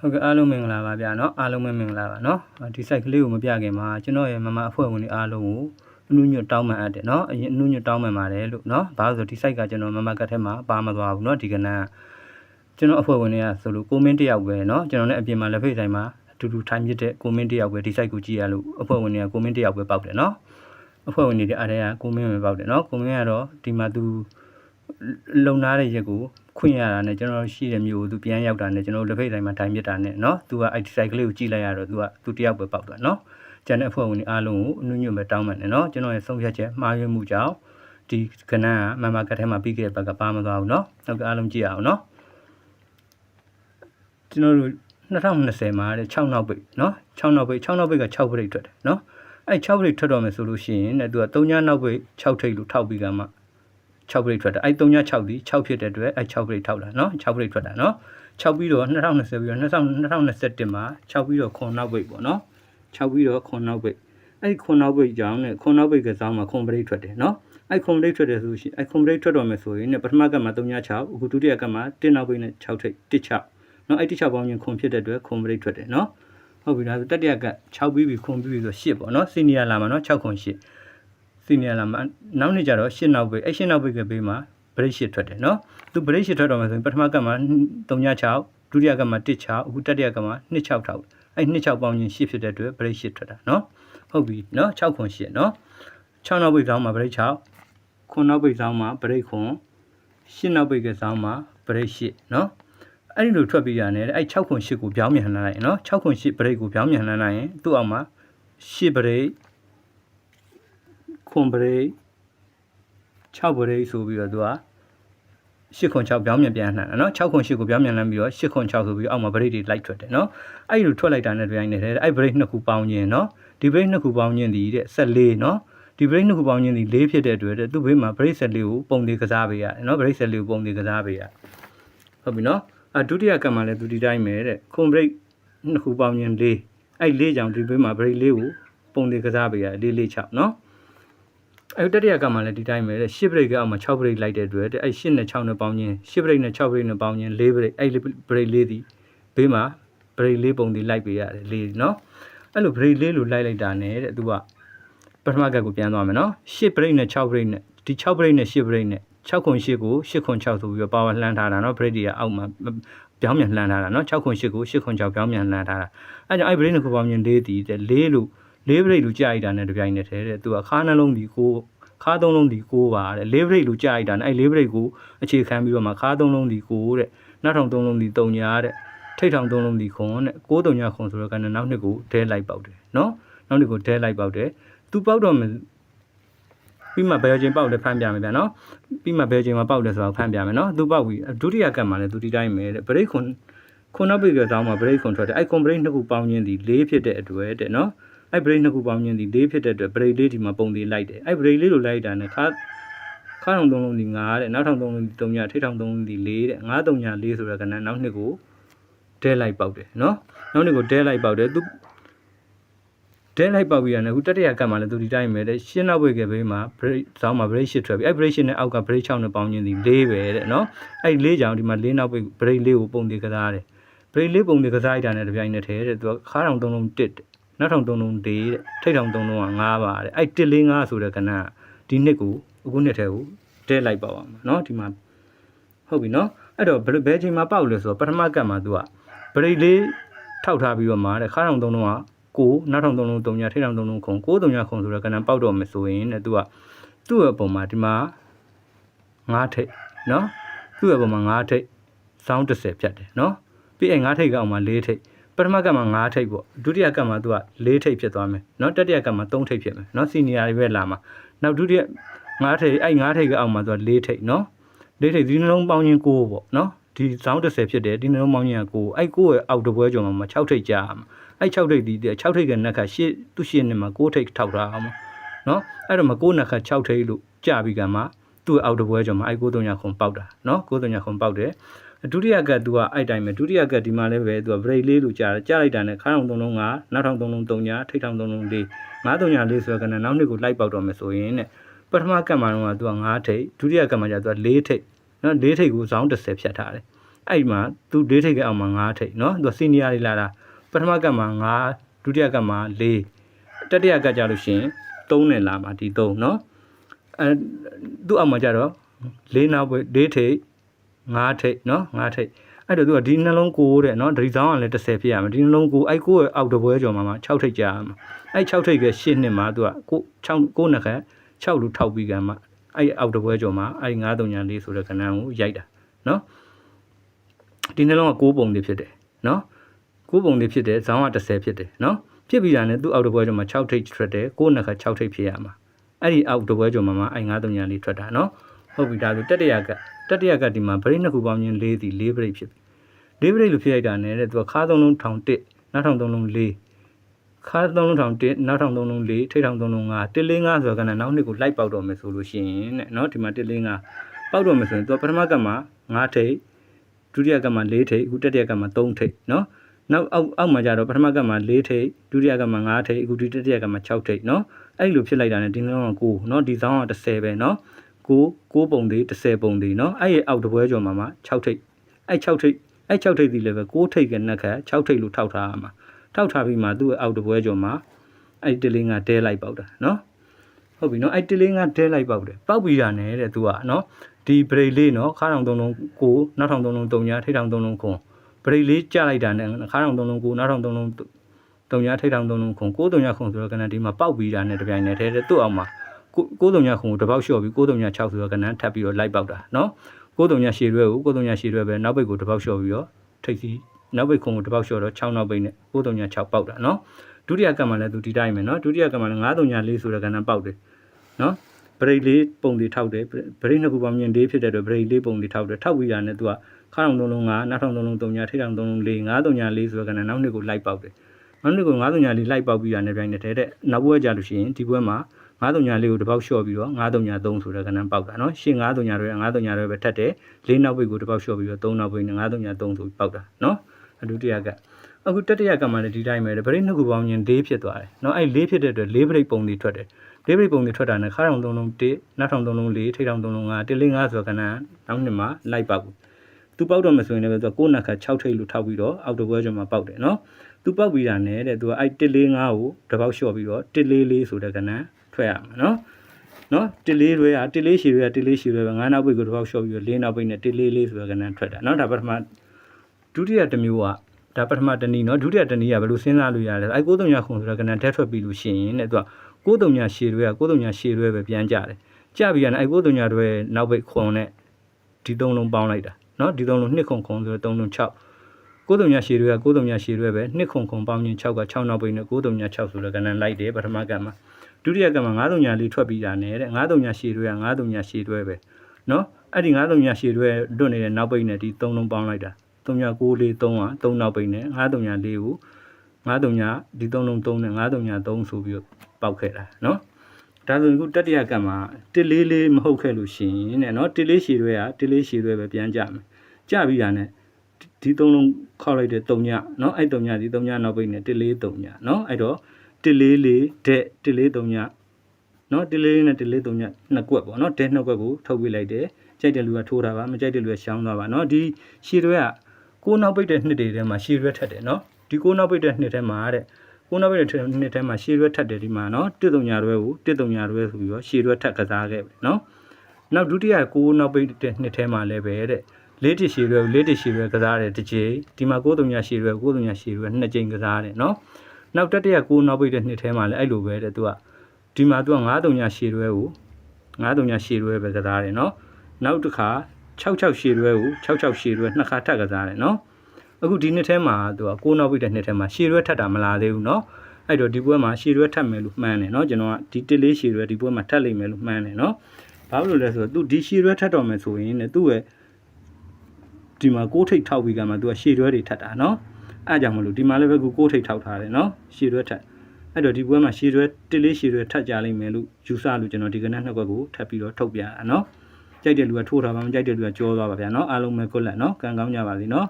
ဟုတ်ကဲ့အားလုံးမင်္ဂလာပါဗျာเนาะအားလုံးပဲမင်္ဂလာပါเนาะဒီ site ကလေးကိုမပြခင်မှာကျွန်တော်ရဲ့မမအဖွဲ့ဝင်တွေအားလုံးကိုအနုညွတ်တောင်းပန်အပ်တယ်เนาะအရင်အနုညွတ်တောင်းပန်ပါတယ်လို့เนาะဘာလို့ဆိုဒီ site ကကျွန်တော်မမကတ်ထဲမှာပါမသွားဘူးเนาะဒီကနန်းကျွန်တော်အဖွဲ့ဝင်တွေကဆိုလို့ကိုမင်းတယောက်ပဲเนาะကျွန်တော်လည်းအပြင်မှာလက်ဖေးတိုင်းမှာအတူတူထိုင်ပြတဲ့ကိုမင်းတယောက်ပဲဒီ site ကိုကြည့်ရလို့အဖွဲ့ဝင်တွေကကိုမင်းတယောက်ပဲပေါက်တယ်เนาะအဖွဲ့ဝင်တွေအားတည်းကကိုမင်းပဲပေါက်တယ်เนาะကိုမင်းကတော့ဒီမှာသူ လုံနာတဲ့ရက်ကိုခွင့်ရတာနဲ့ကျွန်တော်ရှိတဲ့မျိုးကိုသူပြန်ရောက်တာနဲ့ကျွန်တော်လက်ဖိတ်တိုင်းမှာထိုင်ပြတာနဲ့เนาะသူကအဲ့ဒီ site ကလေးကိုကြည့်လိုက်ရတော့သူကသူတယောက်ပဲပေါက်သွားเนาะကျန်တဲ့အဖွဲ့ဝင်တွေအားလုံးကိုအနုညွတ်ပဲတောင်းပန်တယ်เนาะကျွန်တော်ရဲ့ဆုံးဖြတ်ချက်မှားယွင်းမှုကြောင့်ဒီကဏ္ဍကမမကတ်ထဲမှာပြီးခဲ့တဲ့ဘက်ကပါမသွားဘူးเนาะနောက်ကအားလုံးကြည့်အောင်เนาะကျွန်တော်တို့2020မှာတဲ့6နောက်ပိတ်เนาะ6နောက်ပိတ်6နောက်ပိတ်က6ပရိတ်ထွက်တယ်เนาะအဲ့6ပရိတ်ထွက်တော့မယ်ဆိုလို့ရှိရင်တဲ့သူက3ညနောက်ပိတ်6ထိတ်လို့ထောက်ပြီးကမှ 6 break ထွက်တာအဲ့3ည6ဒီ6ဖြစ်တဲ့အတွက်အဲ့6 break ထောက်တာเนาะ6 break ထွက်တာเนาะ6ပြီးတော့2020ပြီးတော့2021မှာ6ပြီးတော့ခွန်နောက် break ပေါ့เนาะ6ပြီးတော့ခွန်နောက် break အဲ့ခွန်နောက် break ကြောင့်ねခွန်နောက် break ကစားမှာခွန် break ထွက်တယ်เนาะအဲ့ခွန် break ထွက်တယ်ဆိုရှင်အဲ့ခွန် break ထွက်တော့မယ်ဆိုရင်ねပထမကမှာ3ည6အခုဒုတိယကမှာ1နောက် break နဲ့6ထိပ်1 6เนาะအဲ့1 6ပေါင်းရင်ခွန်ဖြစ်တဲ့အတွက်ခွန် break ထွက်တယ်เนาะဟုတ်ပြီဒါဆိုတတိယက6ပြီးပြီခွန်ပြီးပြီဆို8ပေါ့เนาะစီနီယာလာမှာเนาะ6ခွန်8 စီနီယာလာမှာနောက်နေ့ကျတော့၈နောက်ပိတ်အဲ၈နောက်ပိတ်ကပေးမှာ break ရှစ်ထွက်တယ်နော်သူ break ရှစ်ထွက်တော့မှဆိုရင်ပထမကတ်မှာ3.6ဒုတိယကတ်မှာ1.6အခုတတိယကတ်မှာ2.6ထောက်အဲ2.6ပေါင်းချင်းရှစ်ဖြစ်တဲ့အတွက် break ရှစ်ထွက်တာနော်ဟုတ်ပြီနော်6ခွန်ရှစ်နော်6နောက်ပိတ်ဆောင်မှာ break 6ခွန်နောက်ပိတ်ဆောင်မှာ break ခွန်ရှစ်နောက်ပိတ်ကဆောင်မှာ break ရှစ်နော်အဲ့ဒီလိုထွက်ပြီးရတယ်အဲ့6ခွန်8ကိုပြောင်းမြန်လာရင်နော်6ခွန်8 break ကိုပြောင်းမြန်လာနိုင်ရင်သူ့အောက်မှာ8 break ခွန်ပရိတ်6ပရိတ်ဆိုပြီးတော့သူက8ခွန်6ပြောင်းမြန်ပြန်လှန်နော်6ခွန်8ကိုပြောင်းမြန်လှန်ပြီးတော့8ခွန်6ဆိုပြီးအောက်မှာ break တွေလိုက်ထွက်တယ်နော်အဲ့လိုထွက်လိုက်တာနဲ့တွေ့ရင်လည်းအဲ့ break နှစ်ခုပေါင်းခြင်းနော်ဒီ break နှစ်ခုပေါင်းခြင်းဒီတဲ့14နော်ဒီ break နှစ်ခုပေါင်းခြင်းဒီ၄ဖြစ်တဲ့အတွက်သူ့ဘေးမှာ break 14ကိုပုံသေးကစားပေးရတယ်နော် break 14ကိုပုံသေးကစားပေးရဟုတ်ပြီနော်အဒုတိယကံမှာလည်းသူဒီတိုင်းပဲတဲ့ခွန် break နှစ်ခုပေါင်းခြင်း၄အဲ့၄ကြောင့်ဒီဘေးမှာ break ၄ကိုပုံသေးကစားပေးရတယ်၄၄6နော် အဲတတိယကမှလည်းဒီတိုင်းပဲတဲ့10 break ကမှ6 break လိုက်တဲ့အတွက်တဲ့အဲ10နဲ့6နဲ့ပေါင်းခြင်း10 break နဲ့6 break နဲ့ပေါင်းခြင်း4 break အဲ break လေးဒီဘေးမှာ break လေးပုံဒီလိုက်ပေးရတယ်လေးနော်အဲ့လို break လေးလိုလိုက်လိုက်တာနဲ့တဲ့သူကပထမကက်ကိုပြန်သွားမယ်နော်10 break နဲ့6 break နဲ့ဒီ6 break နဲ့10 break နဲ့6ခွန်8ကို8ခွန်6ဆိုပြီးတော့ပါဝါလှမ်းထားတာနော် break တွေကအောက်မှာပြောင်းပြန်လှမ်းထားတာနော်6ခွန်8ကို8ခွန်6ပြောင်းပြန်လှမ်းထားတာအဲကြောင့်အဲ break နှစ်ခုပေါင်းခြင်း၄ဒီတဲ့၄လို့ လေးဘရိတ်လိုကြာရိုက်တာနဲ့တပြိုင်နက်တည်းတဲ့သူကခါနှလုံးဒီကိုခါသုံးလုံးဒီကိုပါတဲ့လေးဘရိတ်လိုကြာရိုက်တာနဲ့အဲ့လေးဘရိတ်ကိုအခြေခံပြီးတော့မှခါသုံးလုံးဒီကိုတဲ့နောက်ထောင်သုံးလုံးဒီတုံညာတဲ့ထိတ်ထောင်သုံးလုံးဒီခွန်တဲ့ကိုးတုံညာခွန်ဆိုတော့ကနောက်နှစ်ကိုဒဲလိုက်ပေါက်တယ်နော်နောက်နှစ်ကိုဒဲလိုက်ပေါက်တယ်သူပေါက်တော့ပြီးမှဘယ်ချင်းပေါက်လဲဖမ်းပြမယ်ဗျာနော်ပြီးမှဘယ်ချင်းမပေါက်လဲဆိုတော့ဖမ်းပြမယ်နော်သူပေါက်ပြီဒုတိယကတ်မှာလည်းသူဒီတိုင်းပဲတဲ့ဘရိတ်ခွန်ခုနောက်ပိတ်ပြတော့မှဘရိတ်ခွန်ထွက်တယ်အဲ့ကွန်ဘရိတ်နှစ်ခုပေါင်းခြင်းဒီ၄ဖြစ်တဲ့အတွက်တဲ့နော် အဲ့ဘရိတ်နှစ်ခုပေါင်းခြင်းဒီ၄ဖြစ်တဲ့အတွက်ဘရိတ်လေးဒီမှာပုံသေးလိုက်တယ်အဲ့ဘရိတ်လေးလိုလိုက်တာနဲ့ခါခါထောင်သုံးလုံးဒီ9တဲ့နောက်ထောင်သုံးလုံးဒီ3ညထိထောင်သုံးလုံးဒီ4တဲ့9 3ည4ဆိုတော့ကနန်းနောက်နှစ်ကိုဒဲလိုက်ပေါက်တယ်နော်နောက်နှစ်ကိုဒဲလိုက်ပေါက်တယ်သူဒဲလိုက်ပေါက်ပြီးရတယ်အခုတတိယကတ်မှာလည်းသူဒီတိုင်းပဲတဲ့ရှင်းနောက်ဝေကဘေးမှာ break ဇောင်းမှာ break ရှစ်ထွက်ပြီးအဲ့ break ရှစ်နဲ့အောက်က break 6နဲ့ပေါင်းခြင်းဒီ၄ပဲတဲ့နော်အဲ့၄ကြောင်ဒီမှာ၄နောက် break ၄ကိုပုံသေးကစားတယ် break ၄ပုံသေးကစားလိုက်တာနဲ့တပြိုင်နက်တည်းတဲ့သူကခါထောင်သုံးလုံး1တဲ့ နောက်ထောင်သုံးလုံး4တဲ့ထိတ်ထောင်သုံးလုံးက9ပါတဲ့အဲ့1 4 5ဆိုတဲ့ကဏ္ဍဒီနှစ်ကိုအခုနှစ်ထဲကိုတဲလိုက်ပါအောင်နော်ဒီမှာဟုတ်ပြီနော်အဲ့တော့ဘယ်ချိန်မှာပေါက်လဲဆိုတော့ပထမကတ်မှာသူက break လေးထောက်ထားပြီးတော့မှာတဲ့ခါထောင်သုံးလုံးကကိုနောက်ထောင်သုံးလုံး3ညထိထောင်သုံးလုံးခုံ6 3ညခုံဆိုတော့ကဏ္ဍပေါက်တော့မယ်ဆိုရင်တဲ့သူကသူ့ရဲ့ပုံမှာဒီမှာ9ထိတ်နော်သူ့ရဲ့ပုံမှာ9ထိတ်စောင်း30ဖြတ်တယ်နော်ပြီးအဲ့9ထိတ်ကအောင်မှာ4ထိတ် ပထမကမှ9ထိပ်ပေါ့ဒုတိယကမှသူက4ထိပ်ဖြစ်သွားမယ်เนาะတတိယကမှ3ထိပ်ဖြစ်မယ်เนาะစီနီယာတွေပဲလာမှာနောက်ဒုတိယ9ထိပ်အဲ့9ထိပ်ကအောင်မှာသူက4ထိပ်เนาะ4ထိပ်ဒီနှလုံးပေါင်းချင်း9ပေါ့เนาะဒီဇောင်း30ဖြစ်တယ်ဒီနှလုံးပေါင်းချင်းက9အဲ့9ရဲ့အောက်တပွဲကျော်မှာ6ထိပ်ကြာမှာအဲ့6ထိပ်ဒီ6ထိပ်ကနက်ကရှေ့သူ့ရှေ့နဲ့မှာ9ထိပ်ထောက်ထားအောင်เนาะအဲ့တော့မှာ9နက်က6ထိပ်လို့ကြာပြီးကမှသူ့အောက်တပွဲကျော်မှာအဲ့9 3ညခုံပေါက်တာเนาะ9 3ညခုံပေါက်တယ် ဒုတိယကတ်သူကအဲ့တိုင်းပဲဒုတိယကတ်ဒီမှာလည်းပဲသူက break လေးလို့ကြားတယ်ကြားလိုက်တာနဲ့ခါထောင်သုံးလုံးကနောက်ထောင်သုံးလုံးသုံးညာထိတ်ထောင်သုံးလုံးလေးငါးသုံးညာလေးဆိုတော့ကနနောက်နှစ်ကိုလိုက်ပေါက်တော့မယ်ဆိုရင်တဲ့ပထမကတ်မှာတော့သူက9ထိပ်ဒုတိယကတ်မှာကျသူက4ထိပ်နော်၄ထိပ်ကိုဇောင်း30ဖြတ်ထားတယ်အဲ့ဒီမှာသူ၄ထိပ်ကအောက်မှာ9ထိပ်နော်သူကစီနီယာလေးလာတာပထမကတ်မှာ9ဒုတိယကတ်မှာ4တတိယကတ်ကြလို့ရှင်3နဲ့လာမှာဒီ3နော်အဲသူ့အောက်မှာကျတော့၄နောက်၄ထိပ် 5ထိပ်နော်5ထိပ်အဲ့တော့သူကဒီနှလုံးကိုတဲ့နော်ဒီဇောင်းကလည်း30ဖြစ်ရမှာဒီနှလုံးကိုအဲ့ကိုရဲ့အောက်တပွဲကျော်မှာမှာ6ထိပ်ကြာရမှာအဲ့6ထိပ်က8နှစ်မှာသူကကို6ကိုနှစ်ခါ6လူထောက်ပြီးကမှအဲ့အောက်တပွဲကျော်မှာအဲ့934ဆိုတဲ့ခဏန်းကိုရိုက်တာနော်ဒီနှလုံးက6ပုံတွေဖြစ်တယ်နော်6ပုံတွေဖြစ်တယ်ဇောင်းက30ဖြစ်တယ်နော်ဖြစ်ပြီးတာနဲ့သူ့အောက်တပွဲကျော်မှာ6ထိပ်ထွက်တယ်ကိုနှစ်ခါ6ထိပ်ဖြစ်ရမှာအဲ့ဒီအောက်တပွဲကျော်မှာမှာအဲ့934ထွက်တာနော်ဟုတ်ပြီဒါဆိုတတရက တတရကဒီမှာဗရိတ်နှစ်ခုပေါင်းချင်း၄ဒီ၄ဗရိတ်ဖြစ်ပြီလေးပရိတ်လို့ဖြစ်လိုက်တာနဲ့တဲ့သူကခါးသုံးလုံးထောင်1နောက်ထောင်သုံးလုံး4ခါးသုံးလုံးထောင်1နောက်ထောင်သုံးလုံး4ထိတ်ထောင်သုံးလုံး5တစ်လေး5ဆိုတော့ကနနောက်နှစ်ကိုလိုက်ပေါက်တော့မယ်ဆိုလို့ရှိရင်တဲ့နော်ဒီမှာတစ်လေး5ပေါက်တော့မယ်ဆိုရင်သူကပထမကမှာ5ထိတ်ဒုတိယကမှာ4ထိတ်အခုတတိယကမှာ3ထိတ်နော်နောက်အောက်အောက်မှာကျတော့ပထမကမှာ4ထိတ်ဒုတိယကမှာ5ထိတ်အခုဒီတတိယကမှာ6ထိတ်နော်အဲ့လိုဖြစ်လိုက်တာနဲ့ဒီလုံးက9နော်ဒီဆောင်က30ပဲနော် 9 9ပုံသေး30ပုံသေးနော်အဲ့ရဲ့အောက်တပွဲကျော်မှာမှာ6ထိတ်အဲ့6ထိတ်အဲ့6ထိပ်သီးလည်းပဲ6ထိပ်ကနက်ခတ်6ထိပ်လို့ထောက်ထားရမှာထောက်ထားပြီးမှသူ့ရဲ့အောက်တပွဲကျော်မှာအဲ့တလင်းကဒဲလိုက်ပေါက်တာနော်ဟုတ်ပြီနော်အဲ့တလင်းကဒဲလိုက်ပေါက်တယ်ပေါက်ပြီးတာနဲ့တဲ့သူကနော်ဒီဘရိတ်လေးနော်ခါထောင်သုံးလုံးကိုနောက်ထောင်သုံးလုံး3ညာထိထောင်သုံးလုံးခွန်ဘရိတ်လေးကြလိုက်တာနဲ့ခါထောင်သုံးလုံးကိုနောက်ထောင်သုံးလုံး3ညာထိထောင်သုံးလုံးခွန်6 3ညာခွန်ဆိုတော့ကနဒီမှာပေါက်ပြီးတာနဲ့တပြိုင်နက်တည်းသူ့အောက်မှာ 6 3ညာခွန်ကိုတစ်ပေါက်လျှော့ပြီး6 3ညာ6ဆိုတော့ကနထပ်ပြီးတော့လိုက်ပေါက်တာနော်ကိုတုံညာရှည်ရွဲကိုကိုတုံညာရှည်ရွဲပဲနောက်ဘက်ကိုတစ်ပေါက်လျှော့ပြီးတော့ထိပ်စီနောက်ဘက်ခုံကိုတစ်ပေါက်လျှော့တော့6နောက်ဘက်နဲ့ကိုတုံညာ6ပေါက်တာနော်ဒုတိယကပ်မှလည်းသူဒီတိုင်းပဲနော်ဒုတိယကပ်မှလည်း9တုံညာ4ဆိုတဲ့ကဏ္ဍပေါက်တယ်နော်ဘရိတ်လေးပုံတွေထောက်တယ်ဘရိတ်နှစ်ခုပေါင်းမြင်လေးဖြစ်တဲ့အတွက်ဘရိတ်လေးပုံတွေထောက်တယ်ထောက်ပြီးတာနဲ့သူကခါထောင်သုံးလုံး9နောက်ထောင်သုံးလုံး3ညာထိထောင်သုံးလုံး4 9တုံညာ4ဆိုတဲ့ကဏ္ဍနောက်နှစ်ကိုလိုက်ပေါက်တယ်နောက်နှစ်ကို9တုံညာ4လိုက်ပေါက်ပြီးတာနဲ့ပြိုင်နေတဲ့တဲ့နောက်ဘွဲကြလို့ရှိရင်ဒီဘွဲမှာ 9တုံညာလေးကိုတစ်ပေါက်လျှော့ပြီးတော့9တုံညာ3ဆိုတဲ့ကဏ္ဍပေါက်တာနော်ရှင်း9တုံညာတွေ9တုံညာတွေပဲထက်တယ်၄နောက်ဘက်ကိုတစ်ပေါက်လျှော့ပြီးတော့3နောက်ဘက်နဲ့9တုံညာ3ဆိုပြီးပေါက်တာနော်အဒုတိယကအခုတတိယကမှလည်းဒီတိုင်းပဲဗရိတ်နှစ်ခုပေါင်းရင်၄ဖြစ်သွားတယ်နော်အဲ့၄ဖြစ်တဲ့အတွက်၄ဗရိတ်ပုံတွေထွက်တယ်၄ဗရိတ်ပုံတွေထွက်တာနဲ့ခါထောင်3လုံး1နောက်ထောင်3လုံး4ထိထောင်3လုံး5 1 4 5ဆိုတဲ့ကဏ္ဍနောက်နှစ်မှာလိုက်ပေါက်ဘူးသူပေါက်တော့မဆိုရင်လည်းသူက9နက်ခါ6ထိပ်လို့ထောက်ပြီးတော့အောက်တပွဲကျော်မှာပေါက်တယ်နော်သူပေါက်ပြီးတာနဲ့တဲ့သူကအဲ့1 4 5ကိုတစ်ပေါက်လျှော့ပြီးတော့1 4 4ဆိုတဲ့ကဏ္ဍ ထွက်ရမှာနော်နော်တစ်လေးတွေကတစ်လေးရှည်တွေကတစ်လေးရှည်တွေပဲငါးနောက်ပိတ်ကိုတစ်ပေါက်လျှော့ပြီးတော့လေးနောက်ပိတ်နဲ့တစ်လေးလေးဆိုတဲ့ကဏ္ဍထွက်တာနော်ဒါပထမဒုတိယတစ်မျိုးကဒါပထမတနည်းနော်ဒုတိယတနည်းကဘယ်လိုစဉ်းစားလို့ရလဲအဲ93ညခုံဆိုတဲ့ကဏ္ဍဓာတ်ထွက်ပြီးလို့ရှိရင်တဲ့သူက93ညရှည်တွေက93ညရှည်တွေပဲပြန်ကြတယ်ကြပြီးရင်အဲ93ညတွေနောက်ပိတ်ခွန်နဲ့ဒီသုံးလုံးပေါင်းလိုက်တာနော်ဒီသုံးလုံးနှစ်ခုံခုံဆိုတော့3လုံး6 93ညရှည်တွေက93ညရှည်တွေပဲနှစ်ခုံခုံပေါင်းရင်6က6နောက်ပိတ်နဲ့93ည6ဆိုတဲ့ကဏ္ဍလိုက်တယ်ပထမကဏ္ဍမှာ ဒုတိယကမှာ9တုံညာလေးထွက်ပြီးတာနဲ့တဲ့9တုံညာရှည်တွဲက9တုံညာရှည်တွဲပဲနော်အဲ့ဒီ9တုံညာရှည်တွဲတွတ်နေတဲ့နောက်ပိတ်နဲ့ဒီ3လုံးပေါင်းလိုက်တာ3ညာ6လေး3ဟာ3နောက်ပိတ်နဲ့9တုံညာလေးကို9တုံညာဒီ3လုံး3နဲ့9တုံညာ3ဆိုပြီးပေါက်ခဲ့တာနော်ဒါဆိုရင်ခုတတိယကမှာတစ်လေးလေးမဟုတ်ခဲ့လို့ရှိရင်တဲ့နော်တစ်လေးရှည်တွဲကတစ်လေးရှည်တွဲပဲပြန်ကြမယ်ကြပြီးတာနဲ့ဒီ3လုံးခောက်လိုက်တဲ့3ညနော်အဲ့3ညဒီ3ညနောက်ပိတ်နဲ့တစ်လေး3ညနော်အဲ့တော့ တစ်လေးလေးတဲ့တစ်လေး3ညနော်တစ်လေးလေးနဲ့တစ်လေး3ညနှစ်ကွက်ပေါ့နော်တဲ့နှစ်ကွက်ကိုထုတ်ပြလိုက်တယ်ကြိုက်တဲ့လူကထိုးတာပါမကြိုက်တဲ့လူကရှောင်းသွားပါနော်ဒီရှည်တွေကကိုးနောက်ပိတ်တဲ့နှစ်တွေထဲမှာရှည်ရွက်ထက်တယ်နော်ဒီကိုးနောက်ပိတ်တဲ့နှစ်ထဲမှာတဲ့ကိုးနောက်ပိတ်တဲ့နှစ်ထဲမှာရှည်ရွက်ထက်တယ်ဒီမှာနော်တစ်တုံညာရွဲကိုတစ်တုံညာရွဲဆိုပြီးတော့ရှည်ရွက်ထက်ကစားခဲ့ပဲနော်နောက်ဒုတိယကိုးနောက်ပိတ်တဲ့နှစ်ထဲမှာလည်းပဲတဲ့လေးတစ်ရှည်ရွဲကိုလေးတစ်ရှည်ရွဲကစားတယ်တစ်ချိန်ဒီမှာကိုးတုံညာရှည်ရွဲကိုးတုံညာရှည်ရွဲနှစ်ချိန်ကစားတယ်နော် နောက်တတိယကိုနောက်ပိတ်တဲ့နှစ်ထဲမှာလည်းအဲ့လိုပဲတဲ့သူကဒီမှာသူက9တုံညာရှည်ရွဲကို9တုံညာရှည်ရွဲပဲကစားတယ်နော်နောက်တစ်ခါ66ရှည်ရွဲကို66ရှည်ရွဲနှစ်ခါထပ်ကစားတယ်နော်အခုဒီနှစ်ထဲမှာသူကကိုနောက်ပိတ်တဲ့နှစ်ထဲမှာရှည်ရွဲထပ်တာမလာသေးဘူးနော်အဲ့တော့ဒီပွဲမှာရှည်ရွဲထပ်မယ်လို့မှန်းတယ်နော်ကျွန်တော်ကဒီတစ်လေးရှည်ရွဲဒီပွဲမှာထပ်လိမ့်မယ်လို့မှန်းတယ်နော်ဘာလို့လဲဆိုတော့သူဒီရှည်ရွဲထပ်တော့မယ်ဆိုရင်တဲ့သူ့ရဲ့ဒီမှာကိုးထိတ်ထောက်ပြီးကမှသူကရှည်ရွဲတွေထပ်တာနော် အဲ့ကြောင့်မလို့ဒီမှာလည်းပဲကိုကိုးထိတ်ထောက်ထားတယ်နော်ရှည်ရွက်ထက်အဲ့တော့ဒီပွဲမှာရှည်ရွက်တစ်လေးရှည်ရွက်ထက်ကြလိမ့်မယ်လို့ယူဆလို့ကျွန်တော်ဒီကနေ့နှစ်ခွက်ကိုထပ်ပြီးတော့ထုတ်ပြတာနော်ကြိုက်တဲ့လူကထိုးထားပါမကြိုက်တဲ့လူကကြောသွားပါဗျာနော်အားလုံးပဲကွက်လက်နော်ကံကောင်းကြပါစေနော်